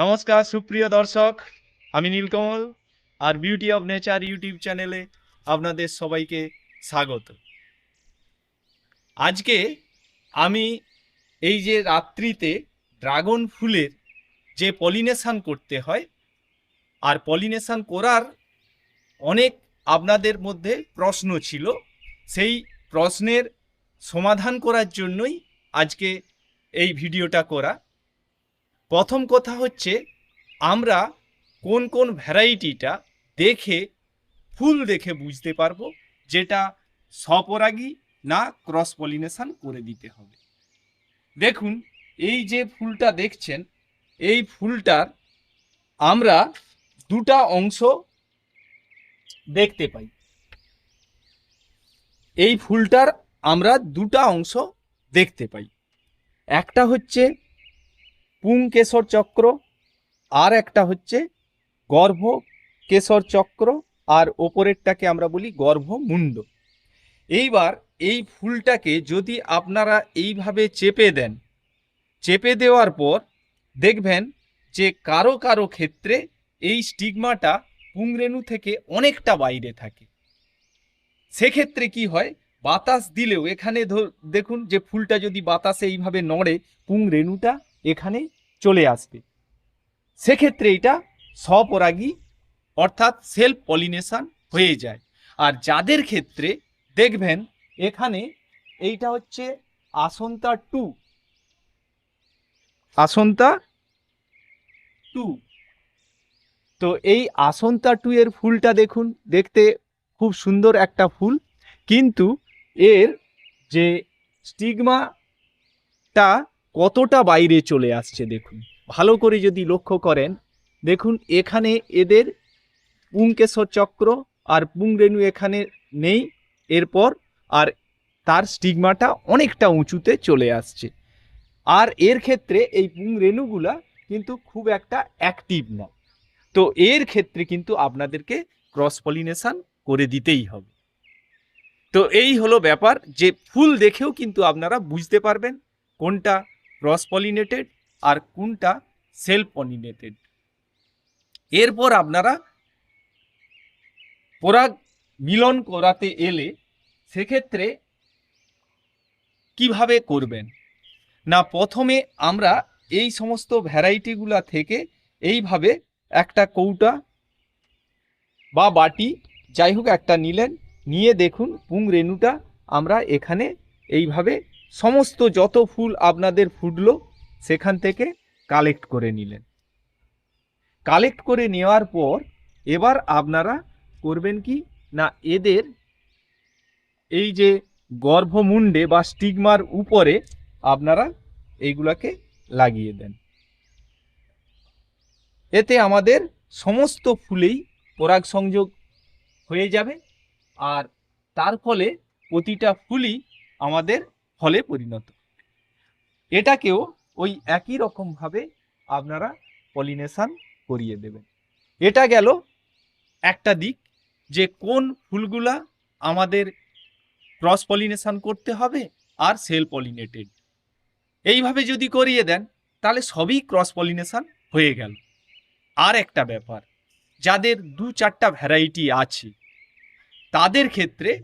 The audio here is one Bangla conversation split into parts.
নমস্কার, সুপ্রিয় দর্শক, আমি নীলকমল আর বিউটি অফ নেচার ইউটিউব চ্যানেলে আপনাদের সবাইকে স্বাগত। আজকে আমি এই যে রাত্রিতে ড্রাগন ফুলের যে পলিনেশান করতে হয়, আর পলিনেশান করার অনেক আপনাদের মধ্যে প্রশ্ন ছিল, সেই প্রশ্নের সমাধান করার জন্যই আজকে এই ভিডিওটা করা। প্রথম কথা হচ্ছে, আমরা কোন কোন ভ্যারাইটিটা দেখে, ফুল দেখে বুঝতে পারব, যেটা স্বপরাগী না ক্রস পলিনেশান করে দিতে হবে। দেখুন, এই যে ফুলটা দেখছেন, এই ফুলটার আমরা দুটা অংশ দেখতে পাই। এই ফুলটার আমরা দুটা অংশ দেখতে পাই। একটা হচ্ছে পুংকেশর চক্র, আর একটা হচ্ছে গর্ভ কেশর চক্র, আর ওপরেরটাকে আমরা বলি গর্ভমুণ্ড। এইবার এই ফুলটাকে যদি আপনারা এইভাবে চেপে দেন, চেপে দেওয়ার পর দেখবেন যে কারও কারও ক্ষেত্রে এই স্টিগমাটা পুংরেণু থেকে অনেকটা বাইরে থাকে। সেক্ষেত্রে কি হয়, বাতাস দিলেও এখানে দেখুন যে ফুলটা যদি বাতাসে এইভাবে নড়ে, পুংরেণুটা এখানে চলে আসবে। সেক্ষেত্রে এটা স্বপরাগী অর্থাৎ সেলফ পলিনেশান হয়ে যায়। আর যাদের ক্ষেত্রে দেখবেন, এখানে এইটা হচ্ছে আসন্তা টু। আসন্তা টু। তো এই আসন্তা টু এর ফুলটা দেখুন, দেখতে খুব সুন্দর একটা ফুল। কিন্তু এর যে স্টিগমাটা কতটা বাইরে চলে আসছে দেখুন। ভালো করে যদি লক্ষ্য করেন, দেখুন এখানে এদের পুংকেশর চক্র আর পুংরেণু এখানে নেই, এরপর আর তার স্টিগমাটা অনেকটা উঁচুতে চলে আসছে। আর এর ক্ষেত্রে এই পুংরেণুগুলা কিন্তু খুব একটা অ্যাক্টিভ না তো এর ক্ষেত্রে কিন্তু আপনাদেরকে ক্রস পলিনেশন করে দিতেই হবে। তো এই হলো ব্যাপার, যে ফুল দেখেও কিন্তু আপনারা বুঝতে পারবেন কোনটা ক্রস পলিনেটেড আর কোনটা সেলফ পলিনেটেড এরপর আপনারা পরাগ মিলন করাতে এলে সেক্ষেত্রে কীভাবে করবেন? না, প্রথমে আমরা এই সমস্ত ভ্যারাইটিগুলা থেকে এইভাবে একটা কৌটা বা বাটি, যাই হোক একটা নিলেন, নিয়ে দেখুন পুং রেণুটা আমরা এখানে এইভাবে সমস্ত যত ফুল আপনাদের ফুটলো, সেখান থেকে কালেক্ট করে নিলেন। কালেক্ট করে নেওয়ার পর, এবার আপনারা করবেন কি? না, এদের এই যে গর্ভমুণ্ডে বা স্টিগমার উপরে আপনারা এইগুলাকে লাগিয়ে দেন। এতে আমাদের সমস্ত ফুলেই পরাগ সংযোগ হয়ে যাবে। আর তার ফলে প্রতিটা ফুলই আমাদের ফলে পরিণত। এটাকেও ওই একই রকমভাবে আপনারা পলিনেশান করিয়ে দেবেন। এটা গেল একটা দিক যে কোন ফুলগুলা আমাদের ক্রস পলিনেশান করতে হবে আর সেল পলিনেটেড। এইভাবে যদি করিয়ে দেন, তাহলে সবই ক্রস পলিনেশান হয়ে গেল। আর একটা ব্যাপার, যাদের দু চারটা ভ্যারাইটি আছে, তাদের ক্ষেত্রে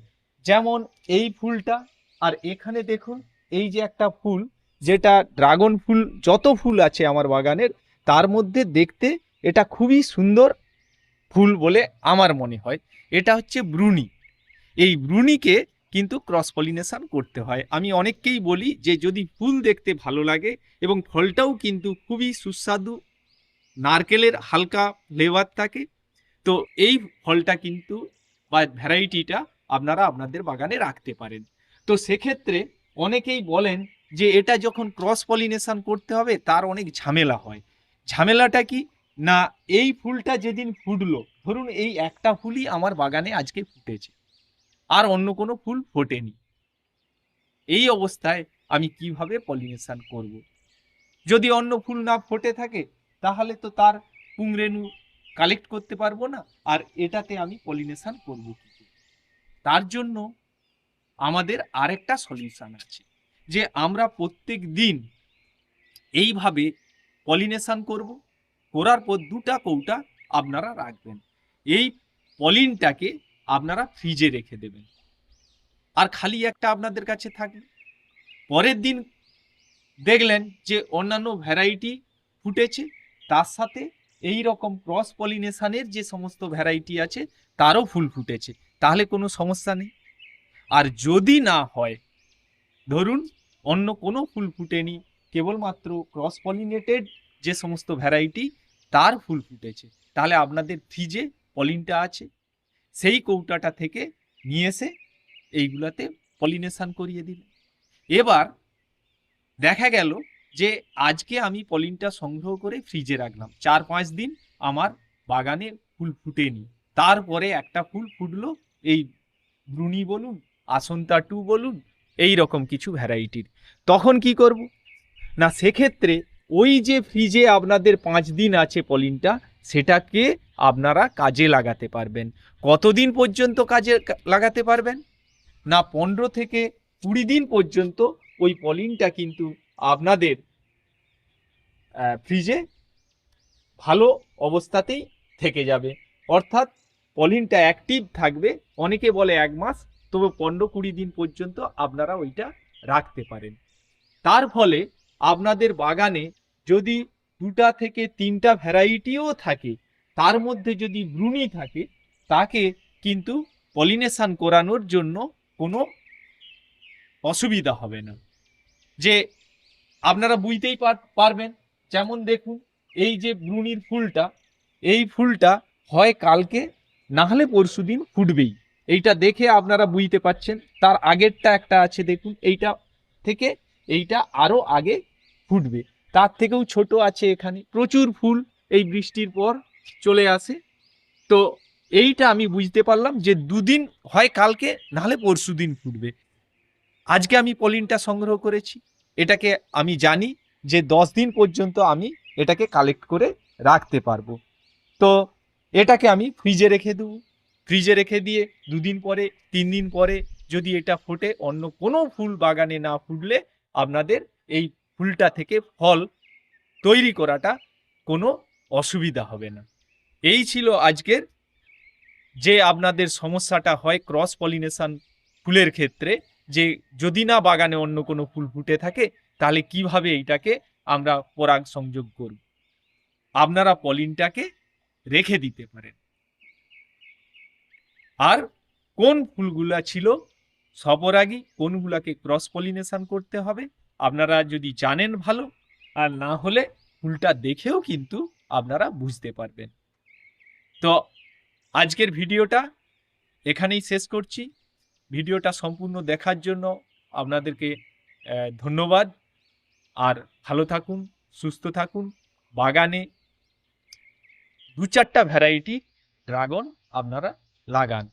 যেমন এই ফুলটা আর এখানে দেখুন, এই যে একটা ফুল, যেটা ড্রাগন ফুল, যত ফুল আছে আমার বাগানের, তার মধ্যে দেখতে এটা খুবই সুন্দর ফুল বলে আমার মনে হয়। এটা হচ্ছে ব্রুনি। এই ব্রুনিকে কিন্তু ক্রস পলিনেশান করতে হয়। আমি অনেককেই বলি যে, যদি ফুল দেখতে ভালো লাগে এবং ফলটাও কিন্তু খুবই সুস্বাদু, নারকেলের হালকা ফ্লেভার থাকে, তো এই ফলটা কিন্তু বা ভ্যারাইটিটা আপনারা আপনাদের বাগানে রাখতে পারেন। তো সেক্ষেত্রে অনেকেই বলেন যে এটা যখন ক্রস পলিনেশন করতে হবে, তার অনেক ঝামেলা হয়। ঝামেলাটা কি? না, এই ফুলটা যেদিন ফুটলো, ধরুন এই একটা ফুলই আমার বাগানে আজকে ফুটেছে, আর অন্য কোনো ফুল ফোটেনি। এই অবস্থায় আমি কীভাবে পলিনেশন করব। যদি অন্য ফুল না ফোটে থাকে, তাহলে তো তার পুংরেণু কালেক্ট করতে পারব না, আর এটাতে আমি পলিনেশন করব তার জন্য আমাদের আরেকটা সলিউশন আছে, যে আমরা প্রত্যেক দিন এইভাবে পলিনেশন করব, করার পর দুটা কৌটা আপনারা রাখবেন। এই পলিনটাকে আপনারা ফ্রিজে রেখে দেবেন। আর খালি একটা আপনাদের কাছে থাকবে। পরের দিন দেখলেন যে অন্যান্য ভ্যারাইটি ফুটেছে, তার সাথে এই রকম ক্রস পলিনেশানের যে সমস্ত ভ্যারাইটি আছে, তারও ফুল ফুটেছে। তাহলে কোনো সমস্যা নেই। আর যদি না হয়, ধরুন অন্য কোনো ফুল ফুটেনি, কেবলমাত্র ক্রস পলিনেটেড যে সমস্ত ভ্যারাইটি তার ফুল ফুটেছে। তাহলে আপনাদের ফ্রিজে পলিনটা আছে। সেই কৌটাটা থেকে নিয়ে এসে এইগুলাতে পলিনেশান করিয়ে দিলেন এবার দেখা গেল যে আজকে আমি পলিনটা সংগ্রহ করে ফ্রিজে রাখলাম। চার পাঁচ দিন আমার বাগানে ফুল ফুটেনি। তারপরে একটা ফুল ফুটলো, এই ব্রুনি বলুন আসন্তা টু বলুন এই রকম কিছু ভ্যারাইটির। তখন কি করব? না, সেক্ষেত্রে ওই যে ফ্রিজে আপনাদের পাঁচ দিন আছে পলিনটা, সেটাকে আপনারা কাজে লাগাতে পারবেন। কতদিন পর্যন্ত কাজে লাগাতে পারবেন? না, পনেরো থেকে কুড়ি দিন পর্যন্ত ওই পলিনটা কিন্তু আপনাদের ফ্রিজে ভালো অবস্থাতেই থেকে যাবে। অর্থাৎ পলিনটা অ্যাক্টিভ থাকবে, অনেকে বলে এক মাস তবে পনেরো কুড়ি দিন পর্যন্ত আপনারা ওইটা রাখতে পারেন। তার ফলে আপনাদের বাগানে যদি দুটা থেকে তিনটা ভ্যারাইটিও থাকে, তার মধ্যে যদি ব্রুনি থাকে, তাকে কিন্তু পলিনেশান করানোর জন্য কোনো অসুবিধা হবে না। যে আপনারা বুঝতেই পার- পারবেন, যেমন দেখুন, এই যে ব্রুনির ফুলটা, এই ফুলটা হয় কালকে, না হলে পরশু দিন ফুটবেই। এইটা দেখে আপনারা বুঝতে পাচ্ছেন তার আগেরটা একটা আছে, দেখুন, এইটা থেকে এইটা আরও আগে ফুটবে। তার থেকেও ছোট আছে এখানে। প্রচুর ফুল এই বৃষ্টির পর চলে আসে। তো এইটা আমি বুঝতে পারলাম যে দুদিন হয় কালকে, নাহলে পরশু দিন ফুটবে। আজকে আমি পলিনটা সংগ্রহ করেছি। এটাকে আমি জানি যে দশ দিন পর্যন্ত আমি এটাকে কালেক্ট করে রাখতে পারব। তো এটাকে আমি ফ্রিজে রেখে দেবো। ফ্রিজে রেখে দিয়ে দুদিন পরে তিন দিন পরে যদি এটা ফোটে, অন্য কোনো ফুল বাগানে না ফুটলে আপনাদের এই ফুলটা থেকে ফল তৈরি করাটা কোনো অসুবিধা হবে না। এই ছিল আজকের যে আপনাদের সমস্যাটা হয় ক্রস পলিনেশন ফুলের ক্ষেত্রে, যে যদি না বাগানে অন্য কোনো ফুল ফুটে থাকে, তাহলে কীভাবে এইটাকে আমরা পরাগ সংযোগ করব? আপনারা পলিনটাকে রেখে দিতে পারেন। আর কোন ফুলগুলা ছিল? সপরাগী, কোনগুলাকে ক্রস পলিনেশন করতে হবে? আপনারা যদি জানেন ভালো, আর না হলে ফুলটা দেখেও কিন্তু আপনারা বুঝতে পারবেন। তো আজকের ভিডিওটা এখানেই শেষ করছি। ভিডিওটা সম্পূর্ণ দেখার জন্য আপনাদেরকে ধন্যবাদ। আর ভালো থাকুন, সুস্থ থাকুন। বাগানে দু চারটা ভ্যারাইটি ড্রাগন আপনারা লাগান।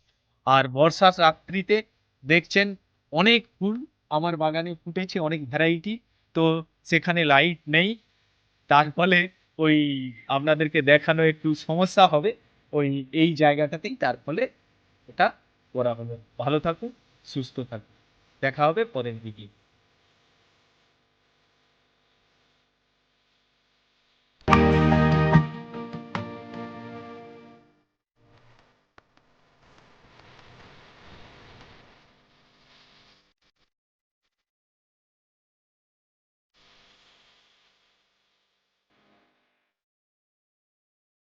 আর বর্ষার রাত্রিতে দেখছেন অনেক ফুল। আমার বাগানে ফুটেছে অনেক ভ্যারাইটি। তো সেখানে লাইট নেই। তার ফলে ওই আপনাদেরকে দেখানো একটু সমস্যা হবে। ওই, এই জায়গাটাতেই তার ফলে এটা করা হবে। ভালো থাকুন, সুস্থ থাকুন। দেখা হবে পরের ভিডিও